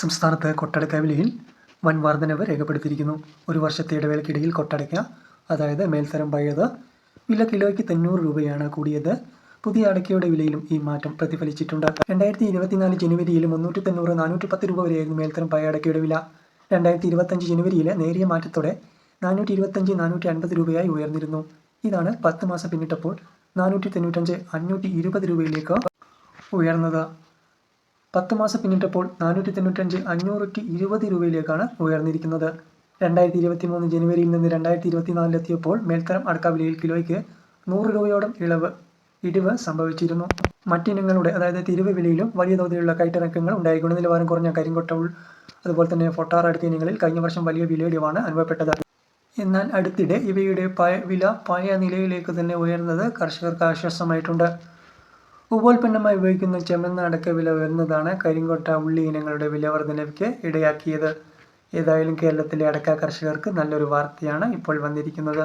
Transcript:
സംസ്ഥാനത്ത് കൊട്ടടക്ക വിലയിൽ വൻ വർധനവ് രേഖപ്പെടുത്തിയിരിക്കുന്നു. ഒരു വർഷത്തെ ഇടവേളക്കിടയിൽ കൊട്ടടക്ക അതായത് മേൽത്തരം പഴയത് വില കിലോയ്ക്ക് തൊണ്ണൂറ് രൂപയാണ് കൂടിയത്. പുതിയ അടക്കയുടെ വിലയിലും ഈ മാറ്റം പ്രതിഫലിച്ചിട്ടുണ്ട്. രണ്ടായിരത്തി ഇരുപത്തിനാല് ജനുവരിയിൽ മുന്നൂറ്റി തൊണ്ണൂറ് നാനൂറ്റി പത്ത് രൂപ വരെയായിരുന്നു മേൽത്തരം പഴയ അടക്കയുടെ വില. രണ്ടായിരത്തി ഇരുപത്തഞ്ച് ജനുവരിയിൽ നേരിയ മാറ്റത്തോടെ നാനൂറ്റി ഇരുപത്തഞ്ച് നാനൂറ്റി അൻപത് രൂപയായി ഉയർന്നിരുന്നു. ഇതാണ് പത്ത് മാസം പിന്നിട്ടപ്പോൾ നാനൂറ്റി തൊണ്ണൂറ്റഞ്ച് അഞ്ഞൂറ്റി ഇരുപത് രൂപയിലേക്ക് ഉയർന്നത്. പത്ത് മാസം പിന്നിട്ടപ്പോൾ നാനൂറ്റി തൊണ്ണൂറ്റഞ്ച് അഞ്ഞൂറ്റി ഇരുപത് രൂപയിലേക്കാണ് ഉയർന്നിരിക്കുന്നത്. രണ്ടായിരത്തി ഇരുപത്തി മൂന്ന് ജനുവരിയിൽ നിന്ന് രണ്ടായിരത്തി ഇരുപത്തിനാലിലെത്തിയപ്പോൾ മേൽത്തരം അടക്കവിലയിൽ കിലോയ്ക്ക് നൂറ് രൂപയോളം ഇളവ് ഇടിവ് സംഭവിച്ചിരുന്നു. മറ്റിനങ്ങളുടെ അതായത് തിരുവ് വിലയിലും വലിയ തോതിലുള്ള കയറ്റിറക്കങ്ങൾ ഉണ്ടായി ഗുണനിലവാരം കുറഞ്ഞ കരിങ്കൊട്ട ഉൾ അതുപോലെ തന്നെ ഫൊട്ടാർ അടുത്ത ഇനങ്ങളിൽ കഴിഞ്ഞ വർഷം വലിയ വിലയിടിവാണ് അനുഭവപ്പെട്ടത്. എന്നാൽ അടുത്തിടെ ഇവയുടെ വില പഴയ നിലയിലേക്ക് തന്നെ ഉയർന്നത് കർഷകർക്ക് ആശ്വാസമായിട്ടുണ്ട്. ഉപോൽപ്പന്നമായി ഉപയോഗിക്കുന്ന ചെമ്മന്ന അടക്ക വില ഉയർന്നതാണ് കരിങ്കോട്ട ഉള്ളി ഇനങ്ങളുടെ വില ഇടയാക്കിയത്. ഏതായാലും കേരളത്തിലെ അടക്ക കർഷകർക്ക് നല്ലൊരു വാർത്തയാണ് ഇപ്പോൾ വന്നിരിക്കുന്നത്.